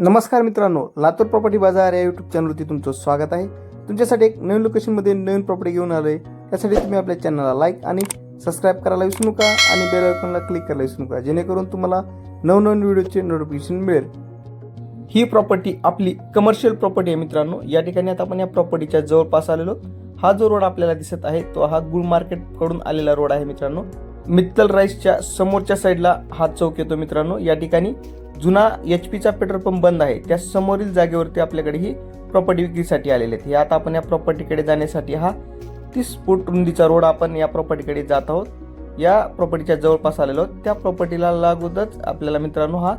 नमस्कार मित्रांनो लातूर प्रॉपर्टी बाजार या यूट्यूब चॅनलवरती तुमचं स्वागत आहे. तुमच्यासाठी एक नवीन लोकेशनमध्ये नवीन प्रॉपर्टी घेऊन आलो आहे त्यासाठी तुम्ही आपल्या चॅनलला लाईक आणि सबस्क्राईब करायला विसरू नका आणि बेल आयकॉनला क्लिक करायला विसरू नका. जेणेकरून तुम्हाला नवनवीन व्हिडिओचे नोटिफिकेशन मिळेल. ही प्रॉपर्टी आपली कमर्शियल प्रॉपर्टी आहे मित्रांनो. या ठिकाणी आता आपण या प्रॉपर्टीच्या जवळपास आलेलो हा जो रोड आपल्याला दिसत आहे तो हा गुळ मार्केटकडून आलेला रोड आहे मित्रांनो. मित्तल राईसच्या समोरच्या साईडला हा चौक येतो मित्रांनो. या ठिकाणी जुना एच पीचा पेट्रोल पंप बंद आहे. त्या समोरील जागेवरती आपल्याकडे ही प्रॉपर्टी विक्रीसाठी आलेले आहेत. आता आपण या प्रॉपर्टीकडे जाण्यासाठी हा तीस फूट रुंदीचा रोड आपण या प्रॉपर्टीकडे जात आहोत. या प्रॉपर्टीच्या जवळपास आलेलो आहोत. त्या प्रॉपर्टीला लागूनच आपल्याला मित्रांनो हा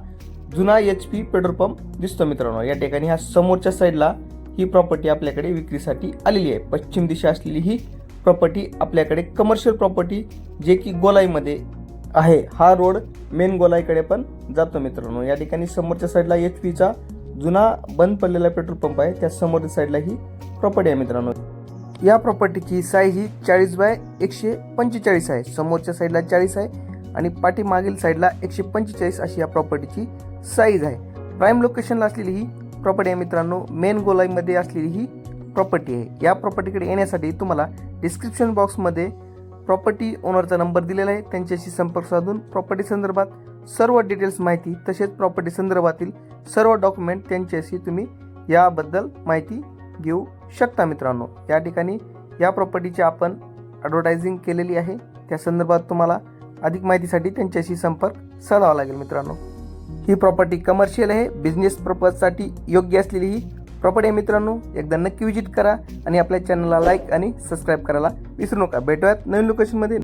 जुना एच पी पेट्रोल पंप दिसतो मित्रांनो. या ठिकाणी हा समोरच्या साईडला ही प्रॉपर्टी आपल्याकडे विक्रीसाठी आलेली आहे. पश्चिम दिशा असलेली ही प्रॉपर्टी आपल्याकडे कमर्शियल प्रॉपर्टी जे की गोलाईमध्ये आहे. हा रोड मेन गोलाईकडे पण जातो मित्रांनो. या ठिकाणी समोरच्या साईडला एच पीचा जुना बंद पडलेला पेट्रोल पंप आहे. त्या समोरच्या साईडला ही प्रॉपर्टी आहे मित्रांनो. या प्रॉपर्टीची साईज ही चाळीस बाय एकशे पंचेचाळीस आहे. समोरच्या साईडला चाळीस आहे आणि पाठीमागील साईडला एकशे पंचेचाळीस अशी या प्रॉपर्टीची साईज आहे. प्राईम लोकेशनला असलेली ही प्रॉपर्टी आहे मित्रांनो. मेन गोलाईमध्ये असलेली ही प्रॉपर्टी आहे. या प्रॉपर्टीकडे येण्यासाठी तुम्हाला डिस्क्रिप्शन बॉक्समध्ये प्रॉपर्टी ओनरचा नंबर दिलेला आहे. त्यांच्याशी संपर्क साधून प्रॉपर्टी संदर्भात सर्व डिटेल्स माहिती तसेच प्रॉपर्टी संदर्भातील सर्व डॉक्युमेंट त्यांच्याशी तुम्ही याबद्दल माहिती घेऊ शकता मित्रांनो. या ठिकाणी या प्रॉपर्टीची आपण ॲडव्हर्टायझिंग केलेली आहे. त्या संदर्भात तुम्हाला अधिक माहितीसाठी त्यांच्याशी संपर्क साधावा लागेल मित्रांनो. ही प्रॉपर्टी कमर्शियल आहे. बिझनेस पर्पजसाठी योग्य असलेली ही प्रॉपर्टी आहे मित्रांनो एकदा नक्की विजिट करा आणि आपल्या चॅनलला लाईक आणि सबस्क्राईब करायला विसरू नका. भेटूयात नवीन लोकेशनमध्ये